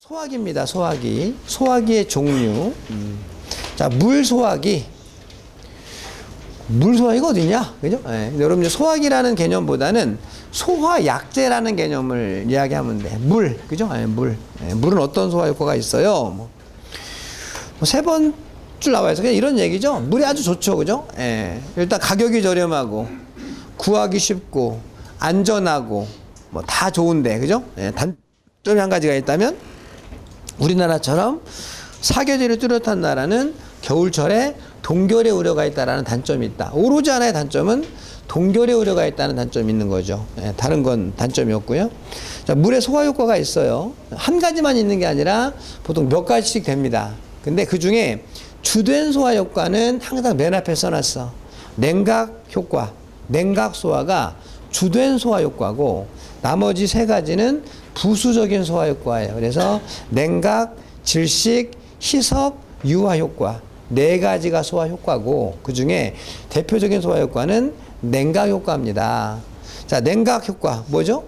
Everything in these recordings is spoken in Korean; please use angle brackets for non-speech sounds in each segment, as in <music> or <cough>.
소화기입니다. 소화기. 소화기의 종류. 음. 자, 물 소화기. 물 소화기가 어디냐? 그죠? 예. 여러분, 소화기라는 개념보다는 소화약제라는 개념을 이야기하면 돼. 물. 그죠? 예, 물. 예, 물은 어떤 소화 효과가 있어요? 뭐. 세번 줄 나와 있어. 그냥 이런 얘기죠. 물이 아주 좋죠. 그죠? 예. 일단 가격이 저렴하고, 구하기 쉽고, 안전하고, 뭐 다 좋은데. 그죠? 예, 단점이 한 가지가 있다면, 우리나라처럼 사계절이 뚜렷한 나라는 겨울철에 동결의 우려가 있다라는 단점이 있다. 오로지 하나의 단점은 동결의 우려가 있다는 단점이 있는 거죠. 예, 다른 건 단점이 없고요. 자, 물의 소화 효과가 있어요. 한 가지만 있는 게 아니라 보통 몇 가지씩 됩니다. 근데 그 중에 주된 소화 효과는 항상 맨 앞에 써놨어. 냉각 효과, 냉각 소화가 주된 소화 효과고 나머지 세 가지는 부수적인 소화 효과예요. 그래서 냉각, 질식, 희석, 유화 효과 네 가지가 소화 효과고 그 중에 대표적인 소화 효과는 냉각 효과입니다. 자, 냉각 효과 뭐죠?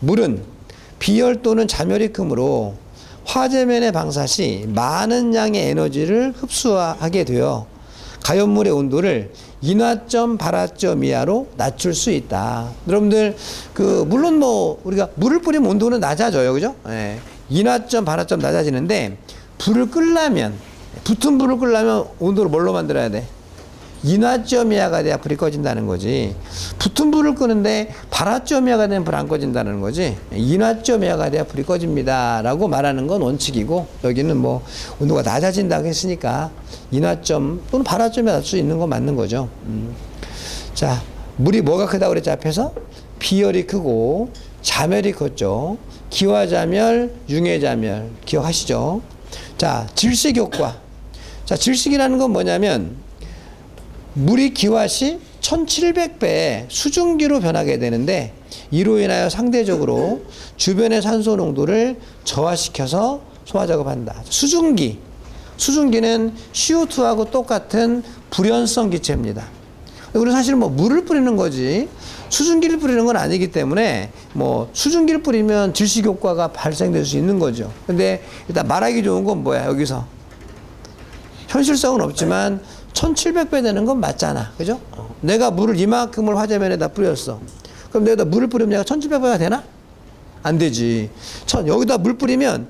물은 비열 또는 크므로 화재면의 방사 시 많은 양의 에너지를 흡수하게 되어 가연물의 온도를 인화점, 발화점 이하로 낮출 수 있다. 여러분들 그 물론 뭐 우리가 물을 뿌리면 온도는 낮아져요, 그죠? 예. 인화점, 발화점 낮아지는데 불을 끌려면 붙은 불을 끌려면 온도를 뭘로 만들어야 돼? 인화점 이하가 돼야 불이 꺼진다는 거지. 붙은 불을 끄는데 발화점 이하가 되면 불 안 꺼진다는 거지. 인화점 이하가 돼야 불이 꺼집니다라고 말하는 건 원칙이고 여기는 뭐 온도가 낮아진다고 했으니까 인화점 또는 발화점에 낮출 수 있는 건 맞는 거죠. 음. 자, 물이 뭐가 크다고 그랬지 앞에서? 비열이 크고 자멸이 컸죠. 기화자멸, 융해자멸 기억하시죠? 자, 질식 효과. 자, 질식이라는 건 뭐냐면 물이 기화 시 1700배의 수증기로 변하게 되는데 이로 인하여 상대적으로 주변의 산소 농도를 저하시켜서 소화 작업한다. 수증기. 수증기는 CO2하고 똑같은 불연성 기체입니다. 우리는 사실 뭐 물을 뿌리는 거지 수증기를 뿌리는 건 아니기 때문에 뭐 수증기를 뿌리면 질식 효과가 발생될 수 있는 거죠. 근데 일단 말하기 좋은 건 뭐야 여기서 현실성은 없지만 1700배 되는 건 맞잖아. 그죠? 어. 내가 물을 이만큼을 화재면에다 뿌렸어. 그럼 내가 물을 뿌리면 내가 1700배가 되나? 안 되지. 천, 여기다 물 뿌리면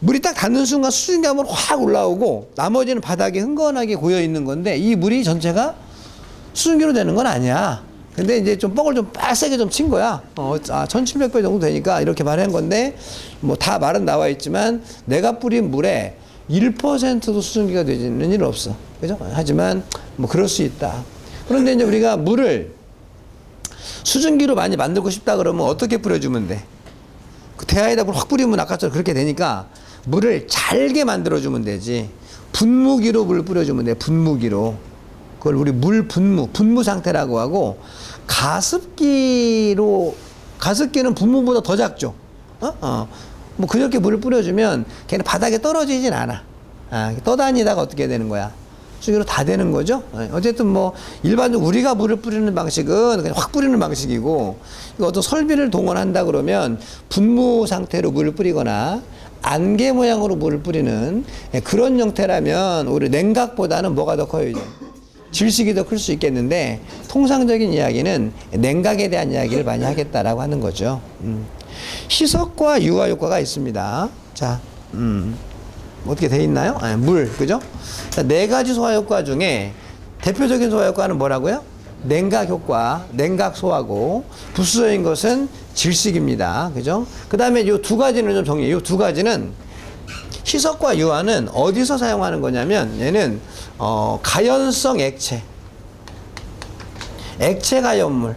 물이 딱 닿는 순간 수증기 한번 확 올라오고 나머지는 바닥에 흥건하게 고여 있는 건데 이 물이 전체가 수증기로 되는 건 아니야. 근데 이제 좀 뻥을 좀 빡세게 좀 친 거야. 어, 아, 1700배 정도 되니까 이렇게 말한 건데 뭐 다 말은 나와 있지만 내가 뿌린 물에 1%도 수증기가 되지는 일 없어. 그죠? 하지만 뭐 그럴 수 있다. 그런데 이제 우리가 물을 수증기로 많이 만들고 싶다 그러면 어떻게 뿌려주면 돼? 그 대야에다 물확 뿌리면 아까처럼 그렇게 되니까 물을 잘게 만들어주면 되지. 분무기로 물 뿌려주면 돼. 분무기로. 그걸 우리 물 분무, 분무 상태라고 하고 가습기로 가습기는 분무보다 더 작죠. 어? 어. 뭐 그렇게 물을 뿌려주면 걔는 바닥에 떨어지진 않아. 아, 떠다니다가 어떻게 되는 거야? 수기로 다 되는 거죠. 예, 어쨌든 뭐 일반적으로 우리가 물을 뿌리는 방식은 그냥 확 뿌리는 방식이고 어떤 설비를 동원한다 그러면 분무 상태로 물을 뿌리거나 안개 모양으로 물을 뿌리는 예, 그런 형태라면 우리 냉각보다는 뭐가 더 커요? 질식이 더 클 수 있겠는데 통상적인 이야기는 냉각에 대한 이야기를 많이 하겠다라고 하는 거죠. 음. 희석과 유화 효과가 있습니다. 자, 음. 어떻게 돼 있나요? 아, 물, 그죠? 자, 네 가지 소화 효과 중에 대표적인 소화 효과는 뭐라고요? 냉각 효과, 냉각 소화고 부수적인 것은 질식입니다. 그죠? 그 다음에 이두 가지는 좀 정리해. 이두 가지는 희석과 유화는 어디서 사용하는 거냐면 얘는 어, 가연성 액체, 액체 가연물,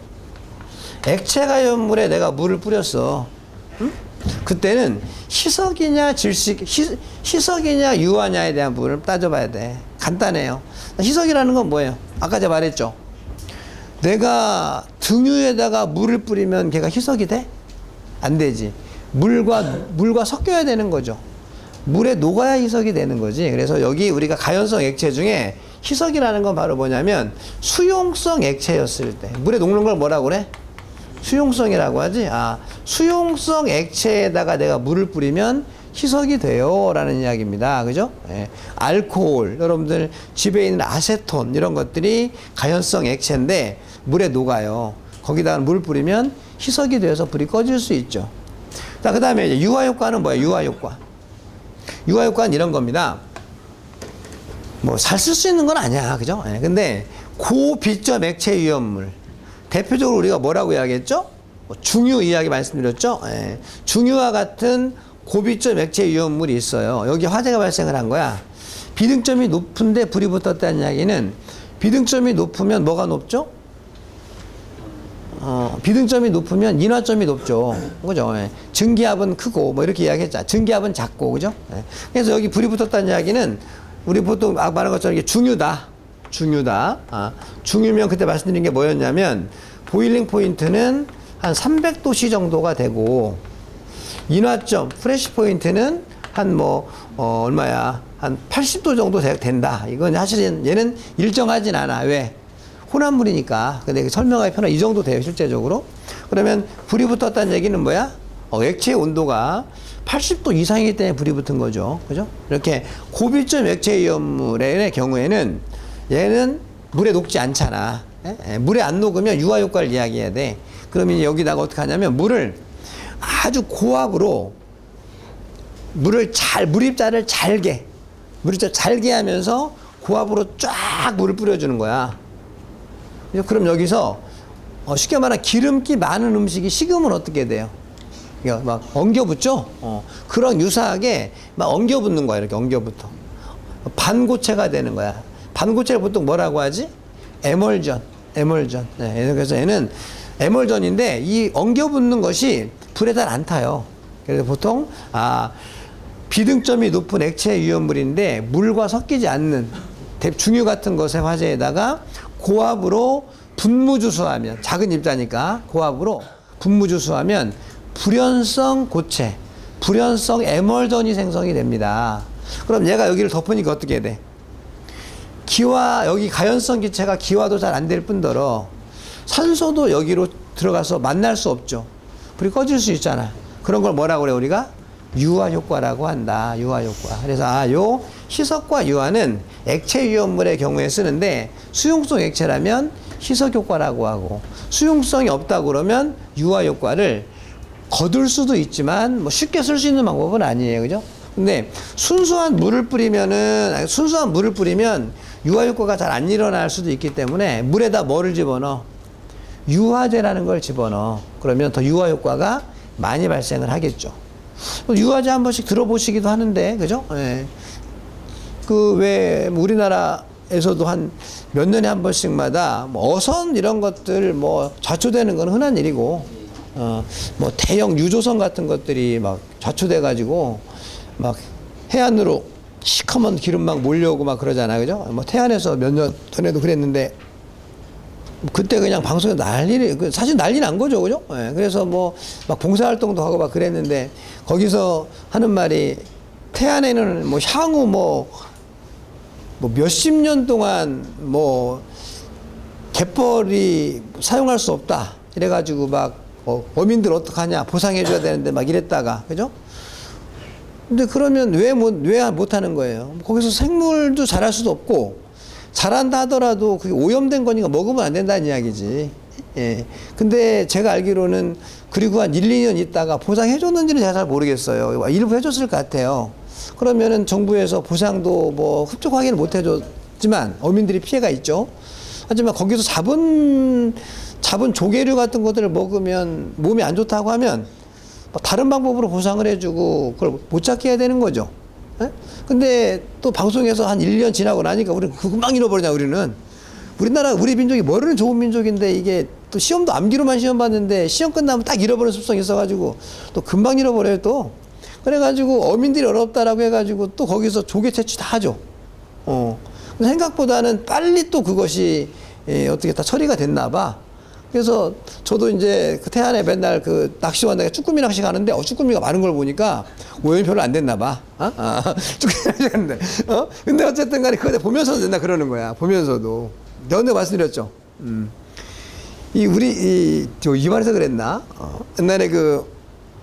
액체 가연물에 내가 물을 뿌렸어. 응? 그때는 희석이냐 질식, 희, 희석이냐 유화냐에 대한 부분을 따져봐야 돼. 간단해요. 희석이라는 건 뭐예요? 아까 제가 말했죠. 내가 등유에다가 물을 뿌리면 걔가 희석이 돼? 안 되지. 물과 물과 섞여야 되는 거죠. 물에 녹아야 희석이 되는 거지. 그래서 여기 우리가 가연성 액체 중에 희석이라는 건 바로 뭐냐면 수용성 액체였을 때 물에 녹는 걸 뭐라고 그래? 수용성이라고 하지. 아, 수용성 액체에다가 내가 물을 뿌리면 희석이 돼요라는 이야기입니다. 그죠? 예. 알코올, 여러분들 집에 있는 아세톤 이런 것들이 가연성 액체인데 물에 녹아요. 거기다가 물 뿌리면 희석이 돼서 불이 꺼질 수 있죠. 자, 그다음에 유화 효과는 뭐예요? 유화 효과. 유화 효과는 이런 겁니다. 뭐 잘 쓸 수 있는 건 아니야. 그죠? 예, 근데 고비점 액체 위험물. 대표적으로 우리가 뭐라고 이야기했죠? 뭐 중유 이야기 말씀드렸죠? 예, 중유와 같은 고비점 액체 위험물이 있어요. 여기 화재가 발생을 한 거야. 비등점이 높은데 불이 붙었다는 이야기는 비등점이 높으면 뭐가 높죠? 어, 비등점이 높으면 인화점이 높죠. 그죠? 예. 증기압은 크고, 뭐 이렇게 이야기했자. 증기압은 작고, 그죠? 예. 그래서 여기 불이 붙었다는 이야기는 우리 보통 아, 말한 것처럼 이게 중유다. 중유다. 아, 중유면 그때 말씀드린 게 뭐였냐면, 보일링 포인트는 한 300도씨 정도가 되고, 인화점, 프레시 포인트는 한 뭐, 어, 얼마야. 한 80도 정도 되- 된다. 이건 사실은 얘는 일정하진 않아. 왜? 혼합물이니까. 근데 설명하기 편한 이 정도 돼요, 실제적으로. 그러면 불이 붙었다는 얘기는 뭐야? 어, 액체 온도가 80도 이상이기 때문에 불이 붙은 거죠. 그죠? 이렇게 고비점 액체 위험물의 경우에는 얘는 물에 녹지 않잖아. 예? 예, 물에 안 녹으면 유화 효과를 이야기해야 돼. 그러면 여기다가 어떻게 하냐면 물을 아주 고압으로 물을 잘 물입자를 잘게 물입자 잘게 하면서 고압으로 쫙 물을 뿌려주는 거야. 그럼 여기서 어, 쉽게 말하면 기름기 많은 음식이 식으면 어떻게 돼요? 막 엉겨붙죠? 어, 그런 유사하게 막 엉겨붙는 거야. 이렇게 엉겨붙어. 반고체가 되는 거야. 반고체를 보통 뭐라고 하지? 에멀전. 에멀전. 네, 그래서 얘는 에멀전인데 이 엉겨 붙는 것이 불에 잘 안 타요. 그래서 보통 아 비등점이 높은 액체 유연물인데 물과 섞이지 않는 대- 중유 같은 것의 화재에다가 고압으로 분무주수하면 작은 입자니까 고압으로 분무주수하면 불연성 고체, 불연성 에멀전이 생성이 됩니다. 그럼 얘가 여기를 덮으니까 어떻게 돼? 기와 여기 가연성 기체가 기화도 잘 안 될 뿐더러 산소도 여기로 들어가서 만날 수 없죠. 불이 꺼질 수 있잖아. 그런 걸 뭐라고 그래 우리가 유화 효과라고 한다. 유화 효과. 그래서 아 요 희석과 유화는 액체 유연물의 경우에 쓰는데 수용성 액체라면 희석 효과라고 하고 수용성이 없다 그러면 유화 효과를 거둘 수도 있지만 뭐 쉽게 쓸 수 있는 방법은 아니에요. 그죠? 근데 순수한 물을 뿌리면은 순수한 물을 뿌리면 유화 효과가 잘 안 일어날 수도 있기 때문에 물에다 뭐를 집어넣어? 유화제라는 걸 집어넣어. 그러면 더 유화 효과가 많이 발생을 하겠죠. 유화제 한 번씩 들어보시기도 하는데, 그죠? 예. 그왜 우리나라에서도 한 몇 년에 한 번씩마다 뭐 어선 이런 것들 뭐 좌초되는 건 흔한 일이고, 어, 뭐 대형 유조선 같은 것들이 막 좌초돼 가지고 막 해안으로 시커먼 기름 막 몰려오고 막 그러잖아요. 그죠? 뭐 태안에서 몇 년 전에도 그랬는데 그때 그냥 방송에 난리, 그 사실 난리 난 거죠, 그죠? 예, 그래서 뭐, 막 봉사활동도 하고 막 그랬는데, 거기서 하는 말이, 태안에는 뭐 향후 뭐, 뭐 몇십 년 동안 뭐, 갯벌이 사용할 수 없다. 이래가지고 막, 어, 어민들 어떡하냐, 보상해줘야 되는데 막 이랬다가, 그죠? 근데 그러면 왜 못, 왜 못하는 거예요? 거기서 생물도 자랄 수도 없고, 자란다 하더라도 그게 오염된 거니까 먹으면 안 된다는 이야기지. 예. 근데 제가 알기로는 그리고 한 1, 2년 있다가 보상해줬는지는 제가 잘 모르겠어요. 일부 해줬을 것 같아요. 그러면은 정부에서 보상도 뭐 흡족하게는 못 해줬지만 어민들이 피해가 있죠. 하지만 거기서 잡은, 잡은 조개류 같은 것들을 먹으면 몸이 안 좋다고 하면 뭐 다른 방법으로 보상을 해주고 그걸 못 잡게 해야 되는 거죠. 예? 근데 또 방송에서 한 1년 지나고 나니까 우리는 그 금방 잃어버리냐, 우리는. 우리나라, 우리 민족이 머리는 좋은 민족인데 이게 또 시험도 암기로만 시험 봤는데 시험 끝나면 딱 잃어버리는 습성이 있어가지고 또 금방 잃어버려요, 또. 그래가지고 어민들이 어렵다라고 해가지고 또 거기서 조개 채취 다 하죠. 어. 생각보다는 빨리 또 그것이 예, 어떻게 다 처리가 됐나 봐. 그래서 저도 이제 그 태안에 맨날 그 낚시원 내가 쭈꾸미 낚시 가는데 어 쭈꾸미가 많은 걸 보니까 오염이 별로 안 됐나 봐. 어? 아, <laughs> 쭈꾸미 낚시 가는데. 어? 근데 어쨌든 간에 그거 보면서도 된다 그러는 거야. 보면서도. 내가 말씀드렸죠. 음. 이 우리 이 저 이만해서 그랬나? 어. 옛날에 그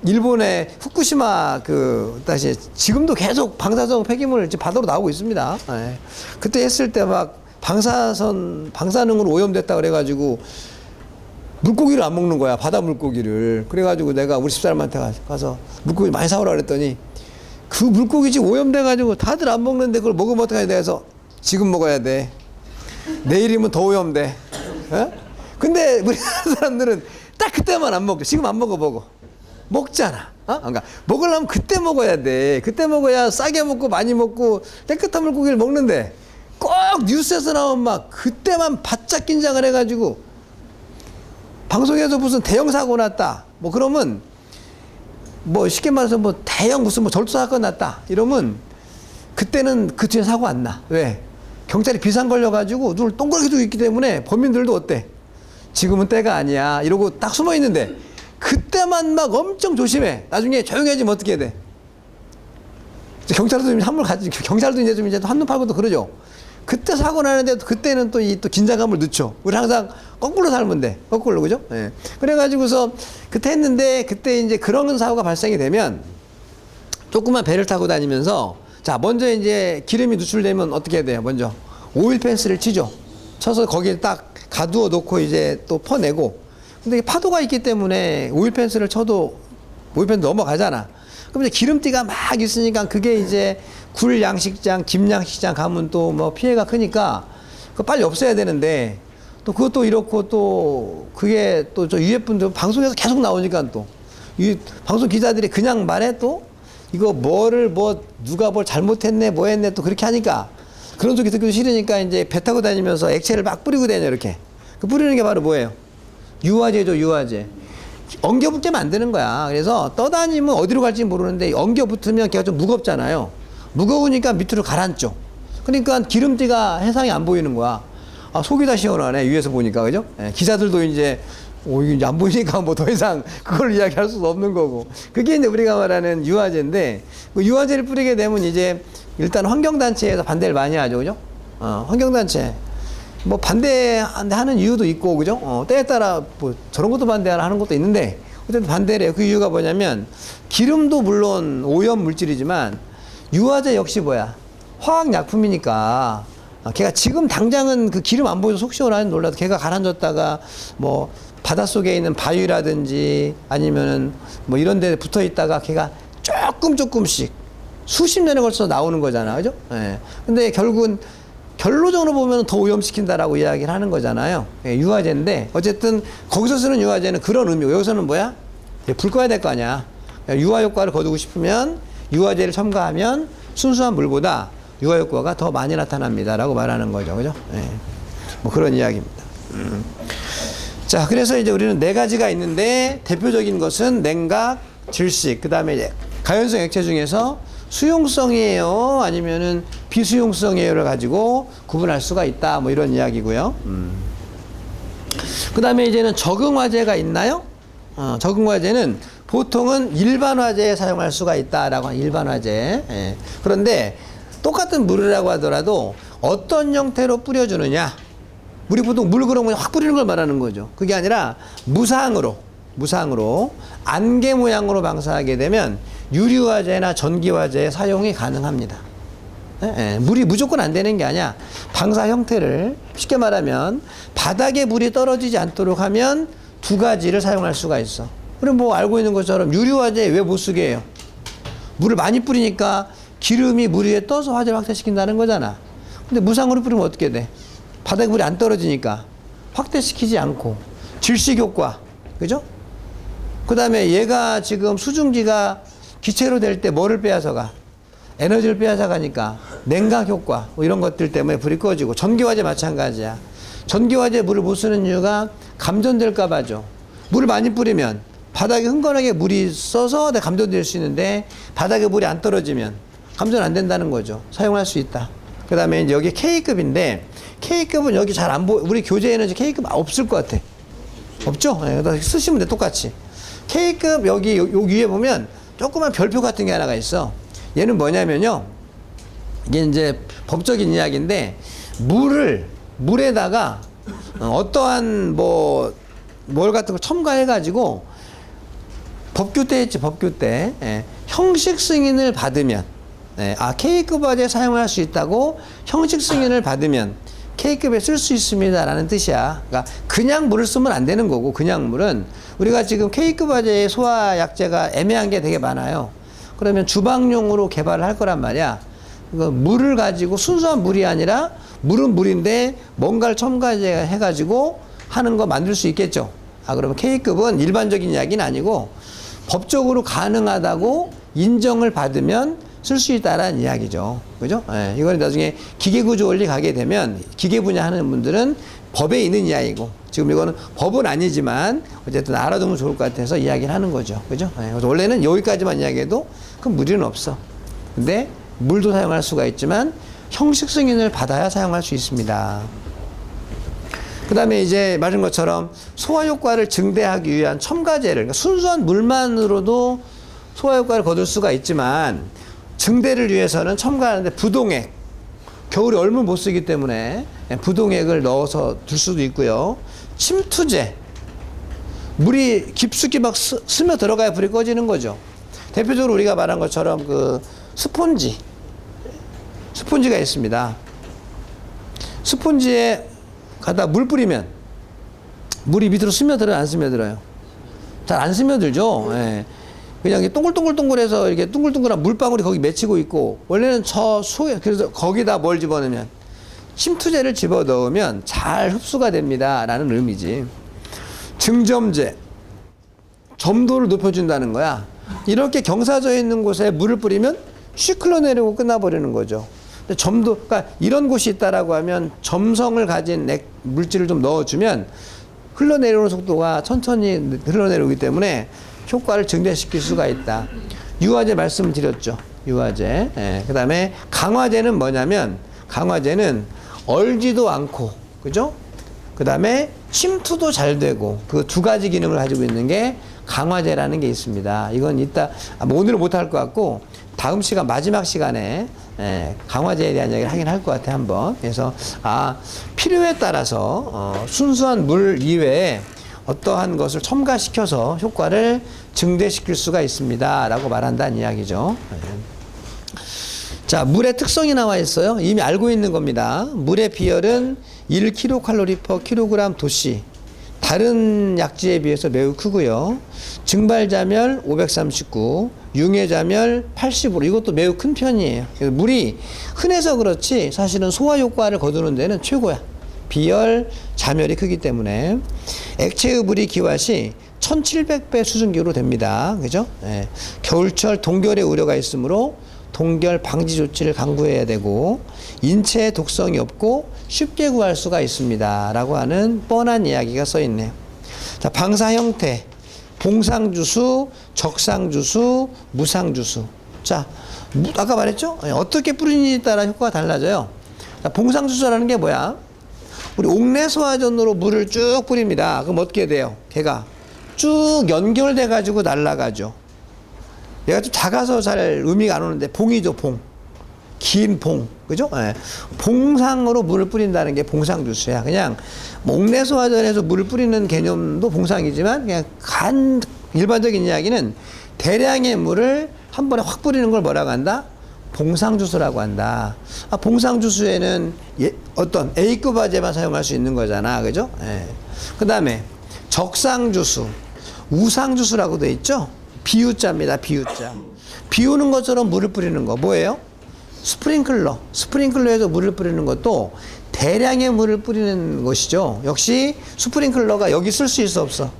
일본의 후쿠시마 그 다시 지금도 계속 방사성 폐기물 이제 바다로 나오고 있습니다. 예. 그때 했을 때 막 방사선 방사능으로 오염됐다 그래가지고 물고기를 안 먹는 거야 바다 물고기를. 그래가지고 내가 우리 집사람한테 가- 가서 물고기 많이 사오라 그랬더니 그 물고기 지금 오염돼가지고 다들 안 먹는데 그걸 먹으면 어떡하냐? 돼서 지금 먹어야 돼. 내일이면 더 오염돼. 어? 근데 우리나라 <laughs> 사람들은 딱 그때만 안 먹죠 지금 안 먹어 먹어. 먹잖아. 어? 그러니까 먹으려면 그때 먹어야 돼. 그때 먹어야 싸게 먹고 많이 먹고 깨끗한 물고기를 먹는데 꼭 뉴스에서 나오면 막 그때만 바짝 긴장을 해가지고 방송에서 무슨 대형 사고 났다. 뭐 그러면 뭐 쉽게 말해서 뭐 대형 무슨 뭐 절도 사건 났다. 이러면 그때는 그 뒤에 사고 안 나. 왜? 경찰이 비상 걸려가지고 눈을 동그랗게 뜨고 있기 때문에 범인들도 어때? 지금은 때가 아니야. 이러고 딱 숨어 있는데 그때만 막 엄청 조심해. 나중에 조용해지면 어떻게 돼? 경찰도 좀 한물 가지 경찰도 이제 좀 이제 한눈 팔고도 그러죠. 그때 사고 나는데 도 그때는 또이또 긴장감을 늦죠. 우리 항상 거꾸로 살면 돼. 거꾸로 그죠? 예. 그래가지고서 그때 했는데 그때 이제 그런 사고가 발생이 되면 조그만 배를 타고 다니면서 자 먼저 이제 기름이 누출되면 어떻게 해야 돼요? 먼저 오일 펜스를 치죠. 쳐서 거기에 딱 가두어 놓고 이제 또 퍼내고 근데 파도가 있기 때문에 오일 펜스를 쳐도 오일 펜스 넘어가잖아. 그럼 이제 기름띠가 막 있으니까 그게 이제 굴 양식장, 김 양식장 가면 또 뭐 피해가 크니까 그 빨리 없애야 되는데 또 그것도 이렇고 또 그게 또저 위에 분들 방송에서 계속 나오니까 또 이 방송 기자들이 그냥 말해 또 이거 뭐를 뭐 누가 뭘 잘못했네 뭐 했네 또 그렇게 하니까 그런 소리 듣기도 싫으니까 이제 배 타고 다니면서 액체를 막 뿌리고 다녀 이렇게. 그 뿌리는 게 바로 뭐예요? 유화제죠 유화제. 엉겨 붙게 만드는 거야. 그래서 떠다니면 어디로 갈지 모르는데 엉겨 붙으면 걔가 좀 무겁잖아요 무거우니까 밑으로 가라앉죠 그러니까 기름띠가 해상이 안 보이는 거야 아 속이 다 시원하네 위에서 보니까 그죠 예, 기자들도 이제 오, 이게 안 보이니까 뭐 더 이상 <laughs> 그걸 이야기할 수도 없는 거고. 그게 이제 우리가 말하는 유화제인데, 그 유화제를 뿌리게 되면 이제 일단 환경단체에서 반대를 많이 하죠. 그죠? 어, 환경단체. 뭐 반대하는 이유도 있고, 그죠? 어, 때에 따라 뭐 저런 것도 반대하는 하는 것도 있는데, 어쨌든 반대를 해요. 그 이유가 뭐냐면, 기름도 물론 오염 물질이지만, 유화제 역시 뭐야? 화학약품이니까, 아, 걔가 지금 당장은 그 기름 안 보여서 속 시원하는 놀라도 걔가 가라앉았다가 뭐 바닷속에 있는 바위라든지 아니면은 뭐 이런 데 붙어 있다가 걔가 조금 조금씩 수십 년에 걸쳐 나오는 거잖아. 그죠? 예. 근데 결국은 결론적으로 보면 더 오염시킨다라고 이야기를 하는 거잖아요. 예, 유화제인데 어쨌든 거기서 쓰는 유화제는 그런 의미고 여기서는 뭐야? 예, 불 꺼야 될 거 아니야. 유화 효과를 거두고 싶으면 유화제를 첨가하면 순수한 물보다 유화 효과가 더 많이 나타납니다라고 말하는 거죠. 그죠? 예. 뭐 그런 이야기입니다. 음. 자, 그래서 이제 우리는 네 가지가 있는데 대표적인 것은 냉각, 질식, 그 다음에 이제 가연성 액체 중에서 수용성이에요, 아니면은 비수용성이에요를 가지고 구분할 수가 있다, 뭐 이런 이야기고요. 음. 그 다음에 이제는 적응 화제가 있나요? 어, 적응 화제는 보통은 일반화제에 사용할 수가 있다라고 하는 일반화제. 예. 그런데 똑같은 물이라고 하더라도 어떤 형태로 뿌려주느냐. 우리 보통 물 그러면 확 뿌리는 걸 말하는 거죠. 그게 아니라 무상으로, 무상으로 안개 모양으로 방사하게 되면 유리화제나 전기화제에 사용이 가능합니다. 예, 예. 물이 무조건 안 되는 게 아니야. 방사 형태를 쉽게 말하면 바닥에 물이 떨어지지 않도록 하면 두 가지를 사용할 수가 있어. 그럼 뭐 알고 있는 것처럼 유리화제 왜못 쓰게 해요? 물을 많이 뿌리니까 기름이 물 위에 떠서 화재를 확대시킨다는 거잖아. 근데 무상으로 뿌리면 어떻게 돼? 바닥에 물이 안 떨어지니까 확대시키지 않고 질식 효과, 그죠? 그 다음에 얘가 지금 수증기가 기체로 될 때 뭐를 빼앗아가? 에너지를 빼앗아가니까 냉각 효과 뭐 이런 것들 때문에 불이 꺼지고 전기화재 마찬가지야. 전기화재 물을 못 쓰는 이유가 감전될까 봐죠. 물을 많이 뿌리면 바닥에 흥건하게 물이 써서 내 감전될 수 있는데 바닥에 물이 안 떨어지면 감전 안 된다는 거죠. 사용할 수 있다. 그 다음에 여기 K급인데 K급은 여기 잘 안 보, 우리 교재에는 이제 K급 없을 것 같아. 없죠? 예, 그래서 쓰시면 돼, 똑같이. K급 여기, 요, 요 위에 보면 조그만 별표 같은 게 하나가 있어. 얘는 뭐냐면요. 이게 이제 법적인 이야기인데, 물을, 물에다가 어, 어떠한 뭐, 뭘 같은 걸 첨가해가지고 법규 때 있지 법규 때 예, 형식 승인을 받으면 예, 아 K급 화재 사용할 수 있다고 형식 승인을 받으면 K급에 쓸 수 있습니다라는 뜻이야. 그러니까 그냥 물을 쓰면 안 되는 거고 그냥 물은 우리가 지금 K급 화재의 소화 약재가 애매한 게 되게 많아요. 그러면 주방용으로 개발을 할 거란 말이야. 그 물을 가지고 순수한 물이 아니라 물은 물인데 뭔가를 첨가해 해가지고 하는 거 만들 수 있겠죠. 아 그러면 K급은 일반적인 이야기는 아니고 법적으로 가능하다고 인정을 받으면 쓸 수 있다라는 이야기죠. 그죠? 예, 이거는 나중에 기계구조 원리 가게 되면 기계 분야 하는 분들은 법에 있는 이야기고 지금 이거는 법은 아니지만 어쨌든 알아두면 좋을 것 같아서 이야기를 하는 거죠. 그죠? 예, 그래서 원래는 여기까지만 이야기해도 그 무리는 없어. 근데 물도 사용할 수가 있지만 형식 승인을 받아야 사용할 수 있습니다. 그 다음에 이제 말한 것처럼 소화 효과를 증대하기 위한 첨가제를, 그러니까 순수한 물만으로도 소화 효과를 거둘 수가 있지만 증대를 위해서는 첨가하는데 부동액, 겨울에 얼물 못 쓰기 때문에 부동액을 넣어서 둘 수도 있고요. 침투제, 물이 깊숙이 막 스, 스며 들어가야 불이 꺼지는 거죠. 대표적으로 우리가 말한 것처럼 그 스폰지, 스폰지가 있습니다. 스폰지에 갖다 물 뿌리면 물이 밑으로 스며들어요, 안 스며들어요? 잘 안 스며들죠. 예. 그냥 동글동글동글해서 이렇게 둥글둥글한 물방울이 거기 맺히고 있고 원래는 저 수에 그래서 거기다 뭘 집어넣으면 침투제를 집어 넣으면 잘 흡수가 됩니다라는 의미지. 증점제 점도를 높여준다는 거야. 이렇게 경사져 있는 곳에 물을 뿌리면 슉 흘러내리고 끝나버리는 거죠. 점도, 그러니까 이런 곳이 있다라고 하면 점성을 가진 액, 물질을 좀 넣어주면 흘러내리는 속도가 천천히 흘러내리기 때문에 효과를 증대시킬 수가 있다. 유화제 말씀을 드렸죠. 유화제. 예, 그 다음에 강화제는 뭐냐면 강화제는 얼지도 않고, 그죠? 그 다음에 침투도 잘 되고 그 두 가지 기능을 가지고 있는 게 강화제라는 게 있습니다. 이건 이따 아, 뭐 오늘은 못할 것 같고 다음 시간 마지막 시간에 예, 강화제에 대한 이야기를 하긴 할 것 같아 한번. 그래서 아 필요에 따라서 어, 순수한 물 이외에 어떠한 것을 첨가시켜서 효과를 증대시킬 수가 있습니다라고 말한다는 이야기죠. 예. 자, 물의 특성이 나와 있어요. 이미 알고 있는 겁니다. 물의 비열은 1kcal per kg 도씨. 다른 약지에 비해서 매우 크고요. 증발자멸 539, 융해자멸 85. 이것도 매우 큰 편이에요. 물이 흔해서 그렇지 사실은 소화 효과를 거두는 데는 최고야. 비열, 자멸이 크기 때문에 액체의 물이 기화 시 1700배 수증기로 됩니다. 그죠? 예. 겨울철 동결의 우려가 있으므로 동결 방지 조치를 강구해야 되고 인체에 독성이 없고 쉽게 구할 수가 있습니다. 라고 하는 뻔한 이야기가 써 있네요. 자, 방사 형태. 봉상주수, 적상주수, 무상주수. 자, 무- 아까 말했죠? 예, 어떻게 뿌리느냐에 따라 효과가 달라져요. 자, 봉상주수라는 게 뭐야? 우리 옥내소화전으로 물을 쭉 뿌립니다. 그럼 어떻게 돼요? 걔가 쭉 연결돼 가지고 날아가죠. 얘가 좀 작아서 잘 의미가 안 오는데 봉이죠, 봉. 긴 봉. 그죠? 예. 봉상으로 물을 뿌린다는 게 봉상주수야. 그냥 목내소화전에서 물을 뿌리는 개념도 봉상이지만 그냥 간 일반적인 이야기는 대량의 물을 한 번에 확 뿌리는 걸 뭐라고 한다? 봉상주수라고 한다. 아, 봉상주수에는 예, 어떤 A급 화재만 사용할 수 있는 거잖아. 그죠? 예. 그 다음에 적상주수, 우상주수라고 돼 있죠? 비유자입니다. 비유자. 비우는 것처럼 물을 뿌리는 거 뭐예요? 스프링클러. 스프링클러에서 물을 뿌리는 것도 대량의 물을 뿌리는 것이죠. 역시 스프링클러가 여기 쓸 수 있어 없어?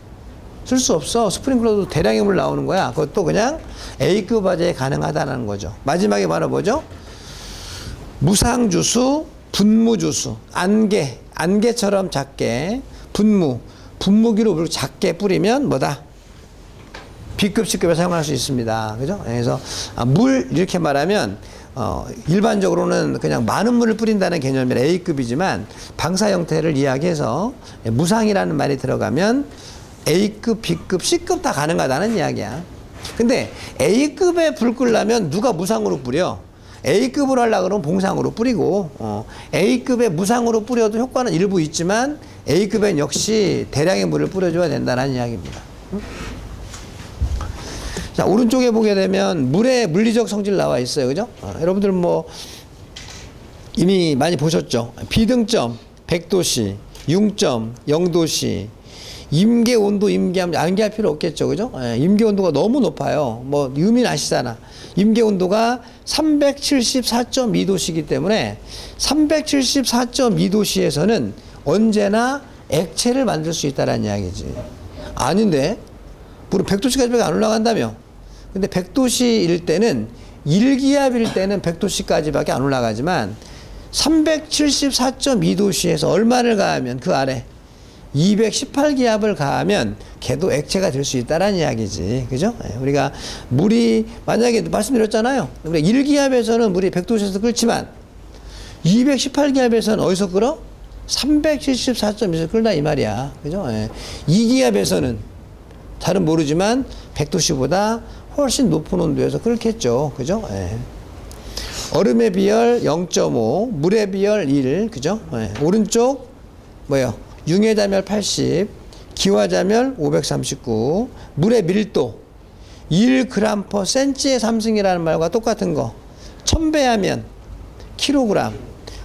쓸 수 없어. 스프링클러도 대량의 물 나오는 거야. 그것도 그냥 A급 화재에 가능하다는 거죠. 마지막에 말해 보죠. 무상주수, 분무주수, 안개, 안개처럼 작게, 분무, 분무기로 물 작게 뿌리면 뭐다? B급, C급에 사용할 수 있습니다. 그죠? 그래서 아, 물 이렇게 말하면 어, 일반적으로는 그냥 많은 물을 뿌린다는 개념이 A급이지만 방사 형태를 이야기해서 무상이라는 말이 들어가면 A급, B급, C급 다 가능하다는 이야기야. 근데 A급에 불 끌려면 누가 무상으로 뿌려? A급으로 하려고 그러면 봉상으로 뿌리고, 어, A급에 무상으로 뿌려도 효과는 일부 있지만 A급엔 역시 대량의 물을 뿌려줘야 된다는 이야기입니다. 자, 오른쪽에 보게 되면 물의 물리적 성질 나와 있어요. 그죠? 어, 여러분들 뭐 이미 많이 보셨죠? 비등점 100도씨, 융점 0도씨, 임계 온도, 임계함 암기할 필요 없겠죠, 그죠? 예, 임계 온도가 너무 높아요. 뭐 유민 아시잖아. 임계 온도가 374.2도씨이기 때문에 374.2도씨에서는 언제나 액체를 만들 수 있다라는 이야기지. 아닌데 물은 100도씨까지밖에 안 올라간다며. 근데 100도씨일 때는 1기압일 때는 100도씨까지밖에 안 올라가지만 374.2도씨에서 얼마를 가하면 그 아래 218기압을 가하면 걔도 액체가 될 수 있다라는 이야기지. 그죠? 예, 우리가 물이 만약에 말씀드렸잖아요. 우리가 1기압에서는 물이 100도씨에서 끓지만 218기압에서는 어디서 끓어? 374.2에서 끓다 이 말이야. 그죠? 예. 2기압에서는 잘은 모르지만 100도씨보다 훨씬 높은 온도에서 끓겠죠. 그죠? 예. 얼음의 비열 0.5, 물의 비열 1, 그죠? 예. 오른쪽 뭐요? 융의 자멸 80, 기와 자멸 539, 물의 밀도 1g per 센치의 삼승이라는 말과 똑같은 거. 1000배 하면 킬로그램,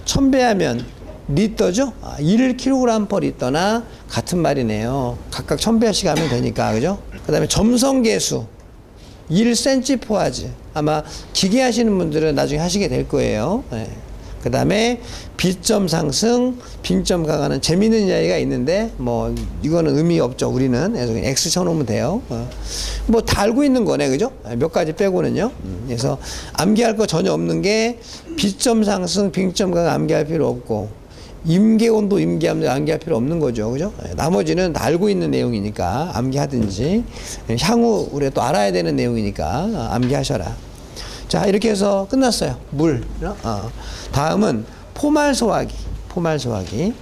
1000배 하면 리터죠? 아, 1kg per 리터나 같은 말이네요. 각각 1000배씩 하면 되니까, 그죠? 그 다음에 점성 계수 1cm 포화즈. 아마 기계 하시는 분들은 나중에 하시게 될 거예요. 그 다음에 비점 상승, 빈점 강화는 재밌는 이야기가 있는데, 뭐, 이거는 의미 없죠. 우리는. X 쳐놓으면 돼요. 어. 뭐, 다 알고 있는 거네. 그죠? 몇 가지 빼고는요. 음, 그래서 암기할 거 전혀 없는 게, 비점 상승, 빈점 강화 암기할 필요 없고, 임계 온도, 임계함도 암기할 필요 없는 거죠. 그죠? 예, 나머지는 다 알고 있는 내용이니까 암기하든지, 예, 향후 우리가 또 알아야 되는 내용이니까 어, 암기하셔라. 자, 이렇게 해서 끝났어요. 물. 어. 다음은 포말 소화기. 포말 소화기.